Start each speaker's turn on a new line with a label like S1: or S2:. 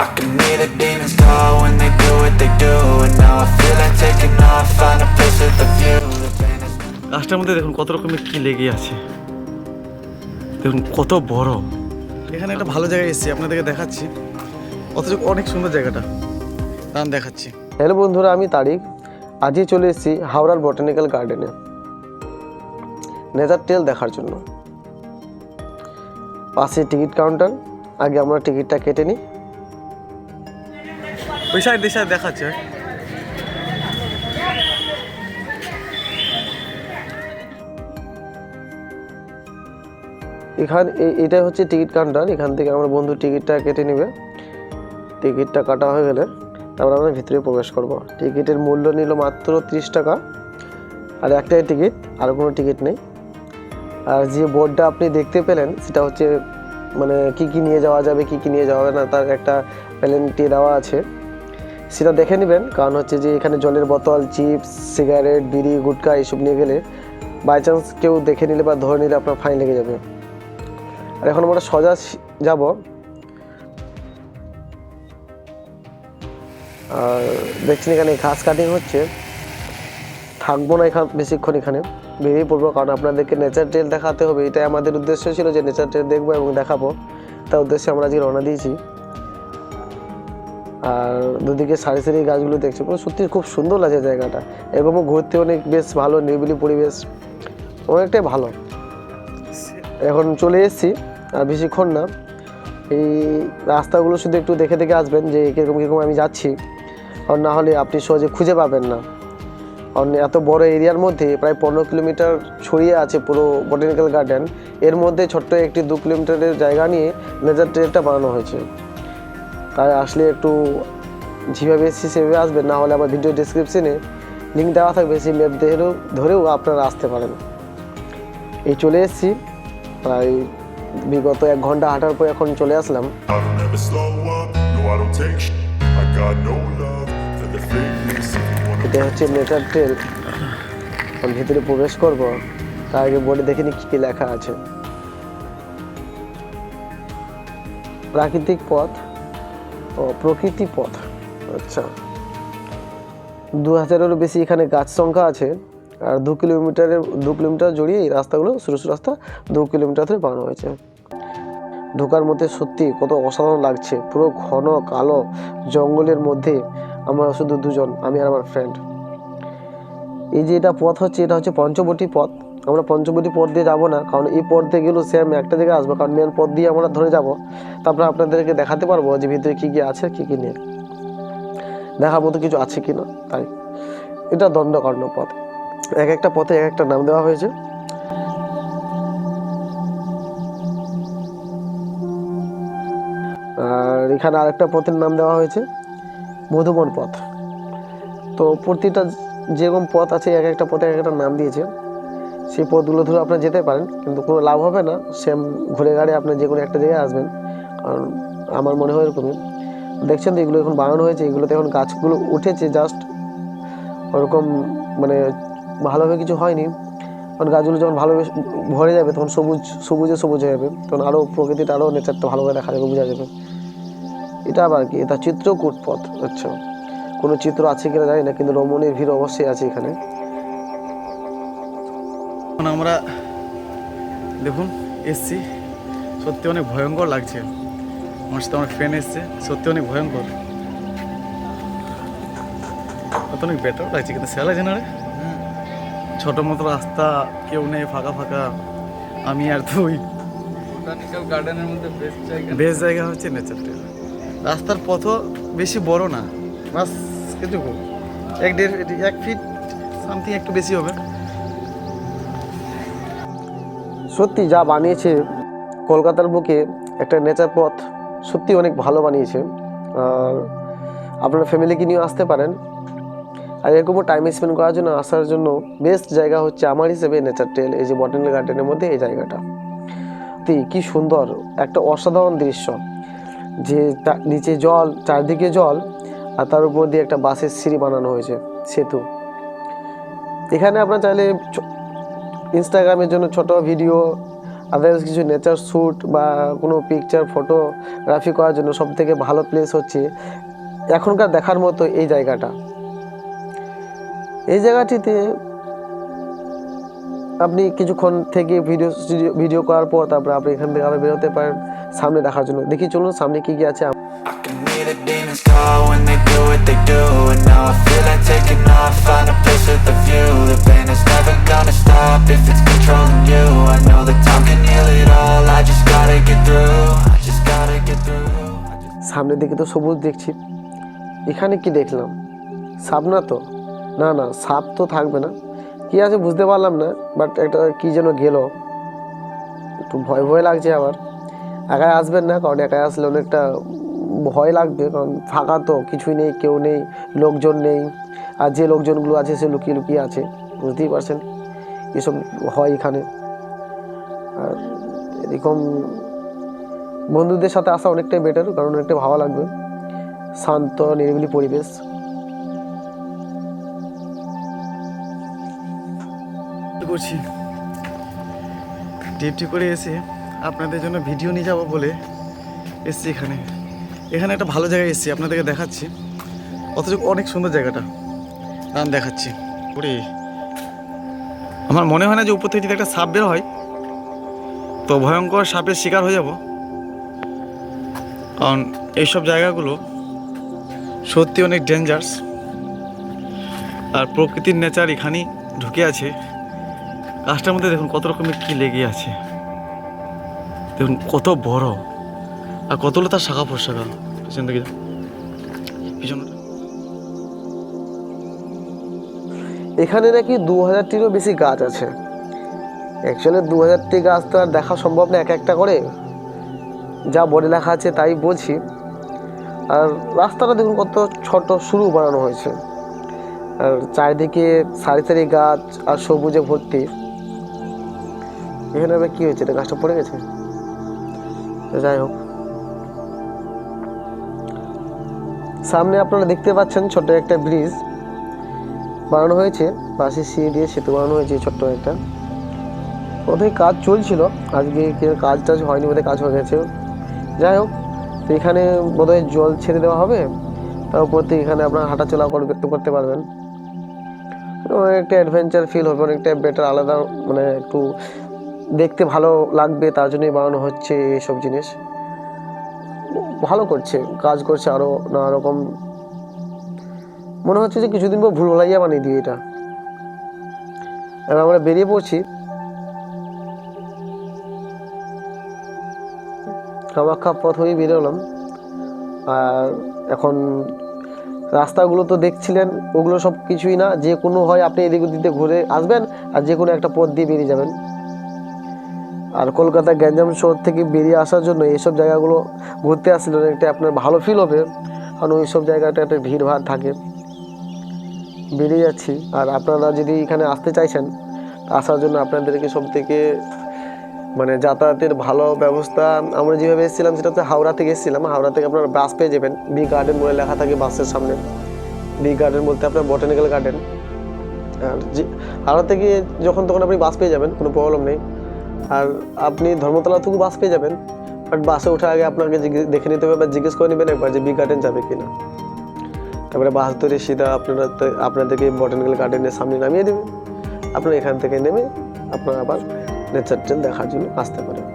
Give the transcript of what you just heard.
S1: I can hear the demons call when they do what they do And now I feel like taking off, find a place with a view.
S2: গাছটার মধ্যে দেখুন কত রকমের কি লেগে আছে। দেখুন কত বড়। এখানে একটা ভালো জায়গায় এসেছি আপনাদেরকে দেখাচ্ছি। অথচ অনেক সুন্দর জায়গাটা। দাম দেখাচ্ছি।
S3: হ্যালো বন্ধুরা আমি তারিক। আজই চলে এসেছি হাওড়ার বটানিক্যাল গার্ডেনে। নেচার টেল দেখার জন্য। পাশে টিকিট কাউন্টার। আগে আমরা টিকিটটা কেটে নিই।
S2: ওই সাইড দিশায় দেখাচ্ছে।
S3: এখান এ- এটাই হচ্ছে টিকিট কাউন্টার। এখান থেকে আমার বন্ধু টিকিটটা কেটে নেবে। টিকিটটা কাটা হয়ে গেলে তারপর আমরা ভিতরে প্রবেশ করব। টিকিটের মূল্য নিল মাত্র তিরিশ টাকা। আর একটাই টিকিট, আর কোনো টিকিট নেই। আর যে বোর্ডটা আপনি দেখতে পেলেন, সেটা হচ্ছে মানে কি কি নিয়ে যাওয়া যাবে, কি কি নিয়ে যাওয়া যাবে না, তার একটা প্যালেন্টি দেওয়া আছে। সেটা দেখে নেবেন। কারণ হচ্ছে যে এখানে জলের বোতল, চিপস, সিগারেট, বিড়ি, গুটকা এইসব নিয়ে গেলে বাই চান্স কেউ দেখে নিলে বা ধরে নিলে আপনার ফাইন লেগে যাবে। আর এখন আমরা সোজা যাব। আর দেখছেন এখানে ঘাস কাটিং হচ্ছে। থাকব না এখান বেশিক্ষণ এখানে। বেরিয়ে পড়ব, কারণ আপনাদেরকে নেচার ট্রেল দেখাতে হবে। এটাই আমাদের উদ্দেশ্য ছিল যে নেচার ট্রেল দেখব এবং দেখাবো। তার উদ্দেশ্যে আমরা আজকে রওনা দিয়েছি। আর দুদিকে সারি সারি গাছগুলো দেখছি। পুরো সত্যি খুব সুন্দর লাগছে জায়গাটা। এরকমও ঘুরতে অনেক বেশ ভালো, নিরিবিলি পরিবেশ। অনেকটাই ভালো। এখন চলে এসেছি, আর বেশিক্ষণ না। এই রাস্তাগুলো শুধু একটু দেখে দেখে আসবেন যে কীরকম কীরকম আমি যাচ্ছি। আর না হলে আপনি সহজে খুঁজে পাবেন না। কারণ এত বড় এরিয়ার মধ্যে প্রায় পনেরো কিলোমিটার ছড়িয়ে আছে পুরো বটানিক্যাল গার্ডেন এর মধ্যে ছোট্ট একটি দু কিলোমিটারের জায়গা নিয়ে নেচার ট্রেলটা বানানো হয়েছে। তাই আসলে একটু যেভাবে এসেছি সেভাবে আসবেন না হলে আমার ভিডিও ডিসক্রিপশনে লিঙ্ক দেওয়া থাকবে সেই ম্যাপ ধরেও ধরেও আপনারা আসতে পারেন। এই চলে এসেছি। প্রায় বিগত এক ঘণ্টা হাঁটার পর এখন চলে আসলাম। এটা হচ্ছে নেচার ট্রেল ভিতরে প্রবেশ করব তার আগে বোর্ডে দেখে নি কী কী লেখা আছে। প্রাকৃতিক পথ। ও, প্রকৃতি পথ। আচ্ছা। দু হাজারেরও বেশি এখানে গাছ সংখ্যা আছে, আর দু কিলোমিটারের, দু কিলোমিটার জড়িয়ে এই রাস্তাগুলো সরু সরু রাস্তা দু কিলোমিটার ধরে বানানো হয়েছে। ঢোকার মধ্যে সত্যি কত অসাধারণ লাগছে। পুরো ঘন, কালো জঙ্গলের মধ্যে আমরা শুধু দুজন, আমি আর আমার ফ্রেন্ড এই যে এটা পথ হচ্ছে, এটা হচ্ছে পঞ্চবটি পথ। আমরা পঞ্চবটি পথ দিয়ে যাব না, কারণ এই পথ দিয়ে গেলেও সেম একটা জায়গায় আসব, কারণ মেন পথ দিয়ে আমরা ধরে যাব। তারপরে আপনাদেরকে দেখাতে পারব যে ভিতরে কী কী আছে, কী কী নেই। দেখার মতো কিছু আছে কি না তাই। এটা দণ্ডকারণ্য পথ এক একটা পথে এক একটা নাম দেওয়া হয়েছে। আর এখানে আরেকটা পথের নাম দেওয়া হয়েছে, মধুবন পথ তো প্রতিটা যেরকম পথ আছে, এক একটা পথে এক একটা নাম দিয়েছে। সেই পথগুলো ধরে আপনারা যেতে পারেন, কিন্তু কোনো লাভ হবে না। সেম ঘুরে গাড়ি আপনি যে কোনো একটা জায়গায় আসবেন। কারণ আমার মনে হয় এরকমই। দেখছেন তো এগুলো এখন বানানো হয়েছে, এগুলোতে এখন গাছগুলো উঠেছে জাস্ট ওরকম মানে ভালোভাবে কিছু হয়নি। কারণ গাছগুলো যখন ভালোভাবে ভরে যাবে, তখন সবুজ, সবুজে সবুজ হয়ে যাবে। তখন আরও প্রকৃতিটা আরও নেচারটা ভালোভাবে দেখা যাবে, বোঝা যাবে। এটা আবার কি? এটা চিত্রকূট পথ আচ্ছা। কোনো চিত্র আছে কিনা জানি না, কিন্তু রমণীর ভিড় অবশ্যই আছে এখানে।
S2: এখন আমরা দেখুন এসছি। সত্যি অনেক ভয়ঙ্কর লাগছে। আমার সাথে আমার ফ্রেন্ড এসছে। সত্যি অনেক ভয়ঙ্কর। অত অনেক বেটার লাগছে কিন্তু স্যালা জেনারে ছোটো মতো রাস্তা কেউ নেই ফাঁকা ফাঁকা। আমি আর তুই।
S4: বোটানিক্যাল গার্ডেনের মধ্যে বেস্ট জায়গা।
S2: বেশ জায়গা হচ্ছে নেচার রাস্তার পথও বেশি বড় না। বাস এটুকু। এক দেড় এক ফিট সামথিং একটু বেশি হবে।
S3: সত্যি যা বানিয়েছে কলকাতার বুকে একটা নেচার পথ সত্যি অনেক ভালো বানিয়েছে। আর আপনার ফ্যামিলিকে নিয়ে আসতে পারেন। আর এরকমও টাইম স্পেন্ড করার জন্য, আসার জন্য বেস্ট জায়গা হচ্ছে আমার হিসেবে নেচার ট্রেল এই যে বটানিক্যাল গার্ডেনের মধ্যে এই জায়গাটা। সত্যি কি সুন্দর, একটা অসাধারণ দৃশ্য। যে তা- নিচে জল, চারদিকে জল, আর তার উপর দিয়ে একটা বাসের সিঁড়ি বানানো হয়েছে, সেতু। এখানে আপনার চাইলে ইনস্টাগ্রামের জন্য ছোট ভিডিও আদার্স কিছু নেচার শ্যুট বা কোনো পিকচার ফটোগ্রাফি করার জন্য সব থেকে ভালো প্লেস হচ্ছে এখনকার দেখার মতো এই জায়গাটা। এই জায়গাটিতে আপনি কিছুক্ষণ থেকে ভিডিও ভিডিও করার পর তারপরে আপনি এখান থেকে আবার বেরোতে পারেন সামনে দেখার জন্য। দেখি চলুন সামনে কী কী আছে।
S1: I
S3: সামনের দিকে তো সবুজ দেখছি। এখানে কি দেখলাম? সাপ না তো? না না, সাপ তো থাকবে না। কি আছে বুঝতে পারলাম না বাট একটা কি যেন গেল। একটু ভয় ভয় লাগছে আবার। একাই আসবেন না, কারণ একাই আসলে অনেকটা ভয় লাগবে, কারণ ফাঁকা তো, কিছুই নেই, কেউ নেই, লোকজন নেই। আর যে লোকজনগুলো আছে, সে লুকিয়ে লুকিয়ে আছে, বুঝতেই পারছেন? এসব হয় এখানে। আর এরকম বন্ধুদের সাথে আসা অনেকটাই বেটার কারণ অনেকটা ভালো লাগবে। শান্ত, নিরিবিলি পরিবেশ।
S2: করছি। ডিউটি করে এসে আপনাদের জন্য ভিডিও নিয়ে যাব বলে এসছি এখানে। এখানে একটা ভালো জায়গায় এসেছি, আপনাদেরকে দেখাচ্ছি। অথচ অনেক সুন্দর জায়গাটা। দাম দেখাচ্ছি। ওরে। আমার মনে হয় না যে উপর থেকে যদি একটা সাপ বের হয়, তো ভয়ঙ্কর সাপের শিকার হয়ে যাব। কারণ এইসব জায়গাগুলো সত্যি অনেক ডেঞ্জার্স আর প্রকৃতির নেচার এখানেই ঢুকে আছে। গাছটার মধ্যে দেখুন কত রকমের কী লেগে আছে। দেখুন কত বড়। আর কতগুলো তার শাখা প্রশাখা? পিছন থেকে যাও। পিছনটা
S3: এখানে নাকি দু হাজারটিরও বেশি গাছ আছে। অ্যাকচুয়ালি দু হাজারটি গাছ তো আর দেখা সম্ভব না এক একটা করে। যা বডি লেখা আছে তাই বলছি আর রাস্তাটা দেখুন কত ছোট, শুরু বানানো হয়েছে। আর চারিদিকে সারি সারি গাছ আর সবুজে ভর্তি। এখানে আবার কী হয়েছে? এটা গাছটা পড়ে গেছে? যাই হোক। সামনে আপনারা দেখতে পাচ্ছেন ছোট একটা ব্রিজ। বানানো হয়েছে। পাশে সিঁড়ি দিয়ে সেতু বানানো হয়েছে ছোট্ট একটা। ওদের কাজ চলছিল। আজকে কাজ টাজ হয়নি বোধহয় কাজ হয়ে গেছে। যাই হোক তো এখানে বোধহয় জল ছেড়ে দেওয়া হবে। তার উপর থেকে এখানে আপনার হাঁটাচলা করতে করতে পারবেন। অনেকটা অ্যাডভেঞ্চার ফিল হবে অনেকটা বেটার আলাদা মানে একটু দেখতে ভালো লাগবে, তার জন্যই বানানো হচ্ছে এইসব জিনিস। ভালো করছে, কাজ করছে আরও নানা রকম। মনে হচ্ছে যে কিছুদিন পর ভুল ভুলভালাইয়া বানিয়ে দিই এটা। এবার আমরা বেরিয়ে পড়ছি। কামাখ্যা পথ হয়ে বেরোলাম। আর এখন রাস্তাগুলো তো দেখছিলেন, ওগুলো সব কিছুই না। যে কোনো হয় আপনি এদিক ওদিক ঘুরে আসবেন আর যে কোনো একটা পথ দিয়ে বেরিয়ে যাবেন। আর কলকাতা গ্যাঞ্জাম শহর থেকে বেরিয়ে আসার জন্য এইসব জায়গাগুলো ঘুরতে আসলে একটা আপনার ভালো ফিল হবে। কারণ ওই সব জায়গাটা একটা ভিড় ভাড় থাকে। বেরিয়ে যাচ্ছি। আর আপনারা যদি এখানে আসতে চাইছেন, আসার জন্য আপনাদেরকে সব থেকে মানে যাতায়াতের ভালো ব্যবস্থা, আমরা যেভাবে এসেছিলাম সেটা হচ্ছে হাওড়া থেকে এসেছিলাম। হাওড়া থেকে আপনারা বাস পেয়ে যাবেন। বি গার্ডেন বলে লেখা থাকে বাসের সামনে। বি গার্ডেন বলতে আপনার বটানিক্যাল গার্ডেন আর যে, হাওড়া থেকে যখন তখন আপনি বাস পেয়ে যাবেন, কোনো প্রবলেম নেই। আর আপনি ধর্মতলা থেকে বাস পেয়ে যাবেন। বাট বাসে ওঠার আগে আপনাকে দেখে নিতে হবে বা জিজ্ঞেস করে নেবেন একবার যে বি গার্ডেন যাবে কি না তারপরে বাস ধরে সিধা আপনারা আপনাদেরকে বটানিক্যাল গার্ডেনের সামনে নামিয়ে দেবে। আপনারা এখান থেকে নেমে আপনারা আবার নেচার দেখার জন্য আসতে পারেন।